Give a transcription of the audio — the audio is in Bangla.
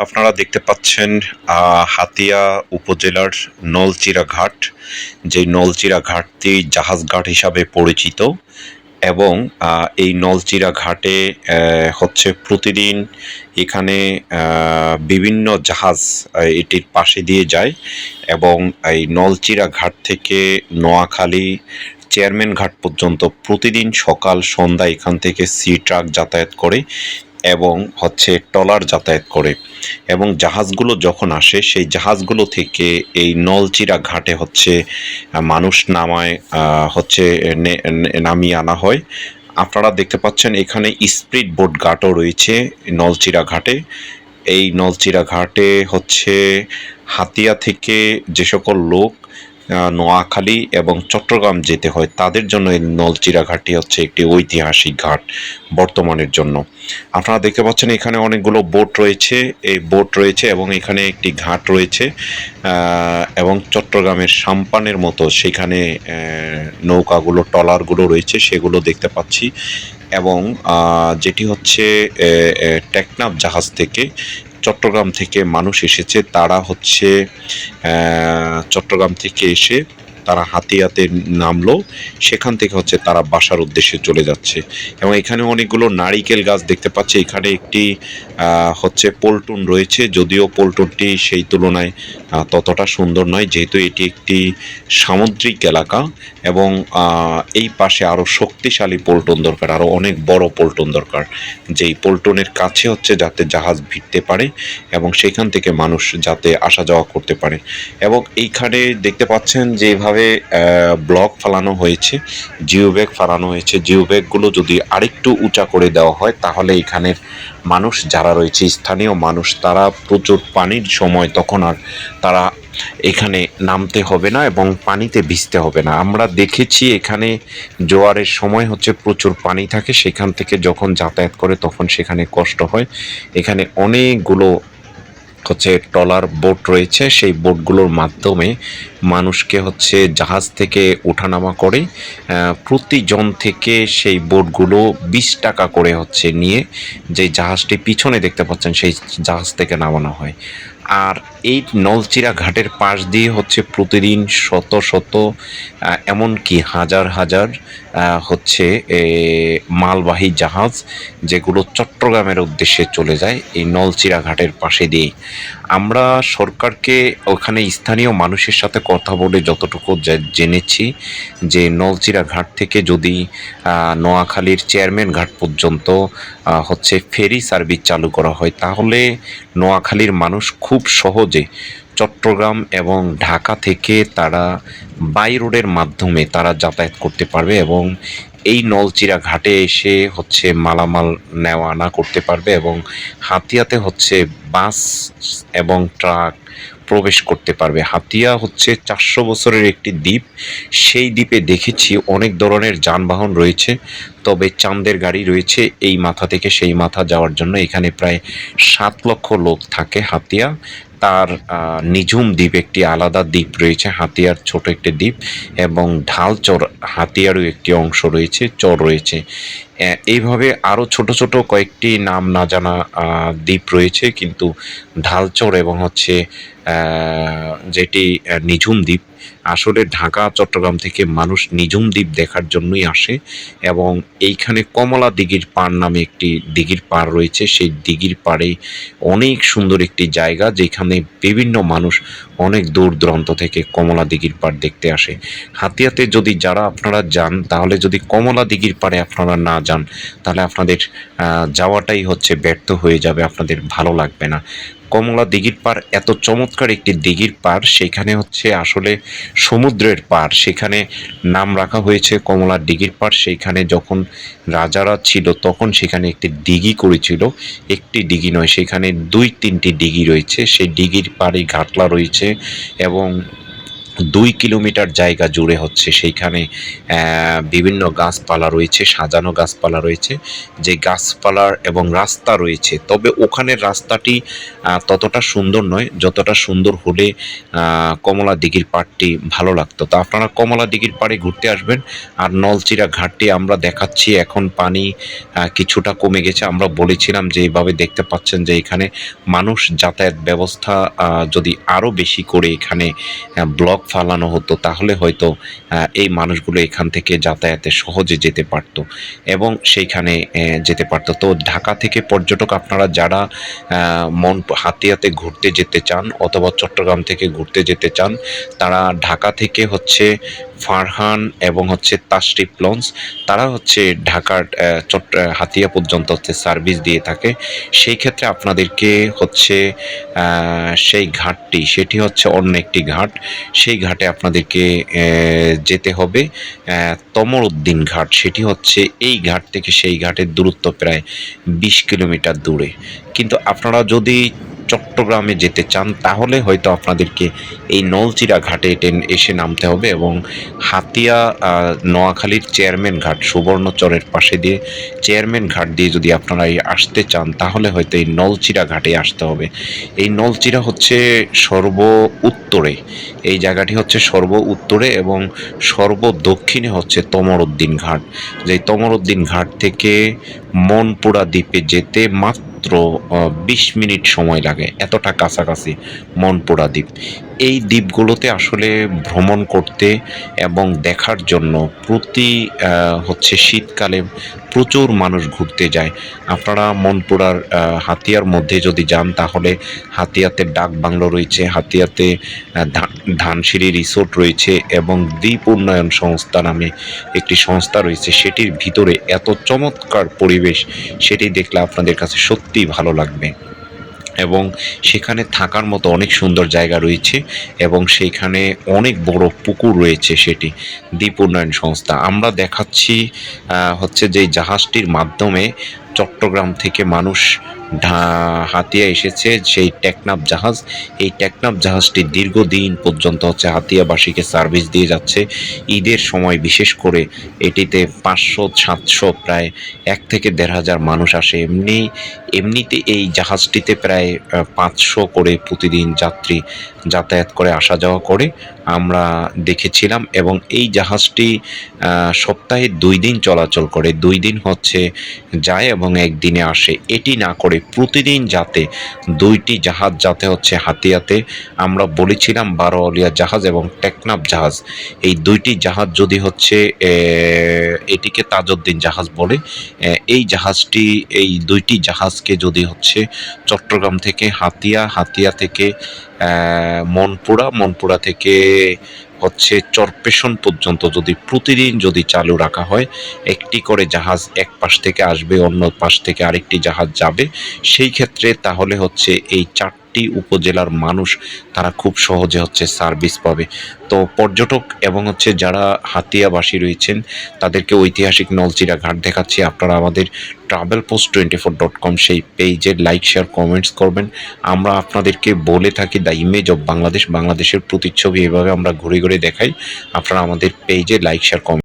আপনারা দেখতে পাচ্ছেন হাতিয়া উপজেলার নলচিরা ঘাট যে নলচিরা ঘাটটি জাহাজ ঘাট হিসাবে পরিচিত এবং এই নলচিরা ঘাটে হচ্ছে প্রতিদিন এখানে বিভিন্ন জাহাজ এটির পাশে দিয়ে যায় এবং এই নলচিরা ঘাট থেকে নোয়াখালী চেয়ারম্যান ঘাট পর্যন্ত প্রতিদিন সকাল সন্ধ্যা এখান থেকে সি ট্রাক যাতায়াত করে এবং হচ্ছে ট্রলার যাতায়াত করে। এবং জাহাজগুলো যখন আসে, সেই জাহাজগুলো থেকে এই নলচিরা ঘাটে হচ্ছে মানুষ নামায় হচ্ছে নামিয়ে আনা হয়। আপনারা দেখতে পাচ্ছেন এখানে স্পিড বোট ঘাটও রয়েছে নলচিরা ঘাটে। এই নলচিরা ঘাটে হচ্ছে হাতিয়া থেকে যে সকল লোক নোয়াখালী এবং চট্টগ্রাম যেতে হয়, তাদের জন্য এই নলচিরা ঘাটটি হচ্ছে একটি ঐতিহাসিক ঘাট বর্তমানের জন্য। আপনারা দেখতে পাচ্ছেন এখানে অনেকগুলো বোট রয়েছে, এই বোট রয়েছে এবং এখানে একটি ঘাট রয়েছে এবং চট্টগ্রামের সাম্পানের মতো সেখানে নৌকাগুলো, ট্রলারগুলো রয়েছে, সেগুলো দেখতে পাচ্ছি এবং যেটি হচ্ছে টেকনাফ জাহাজ থেকে চট্টগ্রাম থেকে মানুষ এসেছে তারা হচ্ছে চট্টগ্রাম থেকে এসে তারা হাতিয়াতে নামলো, সেখান থেকে হচ্ছে তারা বাসার উদ্দেশ্যে চলে যাচ্ছে। এবং এখানে অনেকগুলো নারিকেল গাছ দেখতে পাচ্ছি। এখানে একটি হচ্ছে পল্টুন রয়েছে। যদিও পল্টুনটি সেই তুলনায় ততটা সুন্দর নয়, যেহেতু এটি একটি সামুদ্রিক এলাকা এবং এই পাশে আরও শক্তিশালী পল্টন দরকার আরও অনেক বড় পল্টন দরকার, যেই পল্টনের কাছে হচ্ছে যাতে জাহাজ ভিড়তে পারে এবং সেখান থেকে মানুষ যাতে আসা যাওয়া করতে পারে। এবং এইখানে দেখতে পাচ্ছেন যেভাবে ব্লক ফালানো হয়েছে জিও ব্যাগ ফালানো হয়েছে। জিও ব্যাগগুলো যদি আরেকটু উঁচা করে দেওয়া হয়, তাহলে এখানের মানুষ যারা রয়েছে, স্থানীয় মানুষ, তারা প্রচুর পানির সময় তখন আর তারা এখানে নামতে হবে না এবং পানিতে ভিজতে হবে না। আমরা দেখেছি এখানে জোয়ারের সময় হচ্ছে প্রচুর পানি থাকে। সেখান থেকে যখন যাতায়াত করে তখন সেখানে কষ্ট হয়। এখানে অনেকগুলো হচ্ছে ট্রলার বোট রয়েছে, সেই বোটগুলোর মাধ্যমে মানুষকে হচ্ছে জাহাজ থেকে ওঠানামা করে প্রতিজন থেকে সেই বোটগুলো বিশ টাকা করে হচ্ছে নিয়ে যে জাহাজটি পিছনে দেখতে পাচ্ছেন সেই জাহাজ থেকে নামানো হয়। আর এই নলচিরা ঘাটের পাশ দিয়ে হচ্ছে প্রতিদিন শত শত এমনকি হাজার হাজার হচ্ছে মালবাহী জাহাজ যেগুলো চট্টগ্রামের উদ্দেশ্যে চলে যায় এই নলচিরা ঘাটের পাশে দিয়ে আমরা সরকারকে ওখানে স্থানীয় মানুষের সাথে কথা বলে যতটুকু জেনেছি যে নলচিরা ঘাট থেকে যদি নোয়াখালীর চেয়ারম্যান ঘাট পর্যন্ত হচ্ছে ফেরি সার্ভিস চালু করা হয়, তাহলে নোয়াখালীর মানুষ খুব সহজে চট্টগ্রাম এবং ঢাকা থেকে তারা বাই রোডের মাধ্যমে তারা যাতায়াত করতে পারবে এবং এই নলচিরা ঘাটে এসে হচ্ছে মালামাল নেওয়া আনা করতে পারবে এবং হাতিয়াতে হচ্ছে বাস এবং ট্রাক প্রবেশ করতে পারবে। হাতিয়া হচ্ছে চারশো বছরের একটি দ্বীপ। সেই দ্বীপে দেখেছি অনেক ধরনের যানবাহন রয়েছে, তবে চাঁদের গাড়ি রয়েছে এই মাথা থেকে সেই মাথা যাওয়ার জন্য। এখানে প্রায় সাত লক্ষ লোক থাকে হাতিয়া। তার নিঝুম দ্বীপ একটি আলাদা দ্বীপ রয়েছে, হাতিয়ার ছোট একটি দ্বীপ এবং ঢালচর হাতিয়ারও একটি অংশ রয়েছে, চর রয়েছে। এইভাবে আরও ছোট ছোট কয়েকটি নাম না জানা দ্বীপ রয়েছে, কিন্তু ঢালচর এবং হচ্ছে যেটি নিঝুম দ্বীপ আসলে ঢাকা, চট্টগ্রাম থেকে মানুষ নিঝুম দ্বীপ দেখার জন্যই আসে এবং এইখানে কমলা দিঘির পাড় নামে একটি দিঘির পাড় রয়েছে। সেই দিঘির পাড়ে অনেক সুন্দর একটি জায়গা যেখানে বিভিন্ন মানুষ অনেক দূর দূরান্ত থেকে কমলা দিঘির পাড় দেখতে আসে। হাতিয়াতে যদি যারা আপনারা যান, তাহলে যদি কমলা দিঘির পাড়ে আপনারা না যান, তাহলে আপনাদের যাওয়াটাই হচ্ছে ব্যর্থ হয়ে যাবে, আপনাদের ভালো লাগবে না। কমলা দিঘির পাড় এত চমৎকার একটি দিঘির পাড় সেখানে হচ্ছে আসলে সমুদ্রের পাড় সেখানে নাম রাখা হয়েছে কমলা দিঘির পাড় সেইখানে যখন রাজারা ছিল, তখন সেখানে একটি দিঘি করেছিল। একটি দিঘি নয়, সেখানে দুই তিনটি দিঘি রয়েছে। সেই দিঘির পাড়ে ঘাটলা রয়েছে এবং দুই কিলোমিটার জায়গা জুড়ে হচ্ছে। সেইখানে বিভিন্ন গাছপালা রয়েছে, সাজানো গাছপালা রয়েছে। যে গাছপালার এবং রাস্তা রয়েছে, তবে ওখানের রাস্তাটি ততটা সুন্দর নয়, যতটা সুন্দর হলে কমলা দিঘির পাড়টি ভালো লাগতো। তো আপনারা কমলা দিঘির পাড়ে ঘুরতে আসবেন, আর নলচিরা ঘাটটি আমরা দেখাচ্ছি, এখন পানি কিছুটা কমে গেছে। আমরা বলেছিলাম যে এইভাবে দেখতে পাচ্ছেন যে এখানে মানুষ যাতায়াত ব্যবস্থা যদি আরও বেশি করে এখানে ব্লক ফালানো হতো, তাহলে হয়তো এই মানুষগুলো এখান থেকে যাতায়াতে সহজে যেতে পারতো এবং সেইখানে যেতে পারতো। তো ঢাকা থেকে পর্যটক আপনারা যারা মন হাতিয়াতে ঘুরতে যেতে চান অথবা চট্টগ্রাম থেকে ঘুরতে যেতে চান, তারা ঢাকা থেকে হচ্ছে ফারহান এবং হচ্ছে তাশরিফ লঞ্চ, তারা হচ্ছে ঢাকার চট্ট হাতিয়া পর্যন্ত হচ্ছে সার্ভিস দিয়ে থাকে। সেই ক্ষেত্রে আপনাদেরকে হচ্ছে সেই ঘাটটি, সেটি হচ্ছে অন্য একটি ঘাট। সেই ঘাটে আপনাদেরকে যেতে হবে। তমর তমরউদ্দিন ঘাট, সেটি হচ্ছে এই ঘাট থেকে সেই ঘাটের দূরত্ব প্রায় বিশ কিলোমিটার দূরে। কিন্তু আপনারা যদি চট্টগ্রামে যেতে চান, তাহলে হয়তো আপনাদেরকে এই নলচিরা ঘাটে এটে- এসে নামতে হবে এবং হাতিয়া নোয়াখালীর চেয়ারম্যান ঘাট সুবর্ণচরের পাশে দিয়ে চেয়ারম্যান ঘাট দিয়ে যদি আপনারা আসতে চান, তাহলে হয়তো এই নলচিরা ঘাটে আসতে হবে। এই নলচিরা হচ্ছে সর্ব উত্তরে। এই জায়গাটি হচ্ছে সর্ব উত্তরে এবং সর্ব দক্ষিণে হচ্ছে তমরউদ্দিন ঘাট। যে তমরউদ্দিন ঘাট থেকে মনপুরা দ্বীপে যেতে মাত্র বিশ মিনিট সময় লাগে। এতটা কাছাকাছি মনপুরা দ্বীপ। এই দ্বীপগুলোতে আসলে ভ্রমণ করতে এবং দেখার জন্য প্রতি হচ্ছে শীতকালে প্রচুর মানুষ ঘুরতে যায়। আপনারা মনপুরার হাতিয়ার মধ্যে যদি যান, তাহলে হাতিয়াতে ডাক বাংলো রয়েছে, হাতিয়াতে ধানসিঁড়ি রিসোর্ট রয়েছে এবং দ্বীপ উন্নয়ন সংস্থা নামে একটি সংস্থা রয়েছে। সেটির ভিতরে এত চমৎকার পরিবেশ, সেটি দেখলে আপনাদের কাছে সত্যিই ভালো লাগবে। এবং সেখানে থাকার মতো অনেক সুন্দর জায়গা রয়েছে এবং সেইখানে অনেক বড় পুকুর রয়েছে সেটি দ্বীপ উন্নয়ন সংস্থা। আমরা দেখাচ্ছি হচ্ছে যে জাহাজটির মাধ্যমে চট্টগ্রাম থেকে মানুষ হাতিয়া এসেছে সেই টেকনাফ জাহাজ এই টেকনাফ জাহাজটি দীর্ঘদিন পর্যন্ত হচ্ছে হাতিয়াবাসীকে সার্ভিস দিয়ে যাচ্ছে। ঈদের সময় বিশেষ করে এটিতে পাঁচশো, সাতশো, প্রায় এক থেকে দেড় হাজার মানুষ আসে। এমনি, এমনিতে এই জাহাজটিতে প্রায় পাঁচশো করে প্রতিদিন যাত্রী যাতায়াত করে আসা যাওয়া করে। আমরা দেখেছিলাম এবং এই জাহাজটি সপ্তাহে দুই দিন চলাচল করে। দুই দিন হচ্ছে যায় এবং একদিনে আসে। এটি না করে প্রতিদিন যাতে দুইটি জাহাজ যাতে হচ্ছে হাতিয়াতে, আমরা বলেছিলাম বারোয়ালিয়া জাহাজ এবং টেকনাফ জাহাজ। এই দুইটি জাহাজ যদি হচ্ছে এটিকে তাজউদ্দিন জাহাজ বলে এই জাহাজটি, এই দুইটি জাহাজকে যদি হচ্ছে চট্টগ্রাম থেকে হাতিয়া হাতিয়া থেকে মনপুরা মনপুরা থেকে হচ্ছে চরপেশন পর্যন্ত যদি প্রতিদিন যদি চালু রাখা হয়, একটি করে জাহাজ এক পাশ থেকে আসবে, অন্য পাশ থেকে আরেকটি জাহাজ যাবে, সেই ক্ষেত্রে তাহলে হচ্ছে এই চারটি উপজেলার মানুষ তারা খুব সহজে হচ্ছে সার্ভিস পাবে। তো পর্যটক এবং হচ্ছে যারা হাতিয়াবাসী রয়েছেন, তাদেরকে ঐতিহাসিক নলচিরা ঘাট দেখাচ্ছি। আপনারা আমাদের travel post twenty four dot com সেই পেজের লাইক শেয়ার কমেন্টস করবেন। আমরা আপনাদেরকে বলে থাকি দ্য ইমেজ অফ বাংলাদেশ বাংলাদেশের প্রতিচ্ছবি এভাবে আমরা ঘুরে ঘুরে দেখাই। আপনারা আমাদের পেজে লাইক শেয়ার কমেন্ট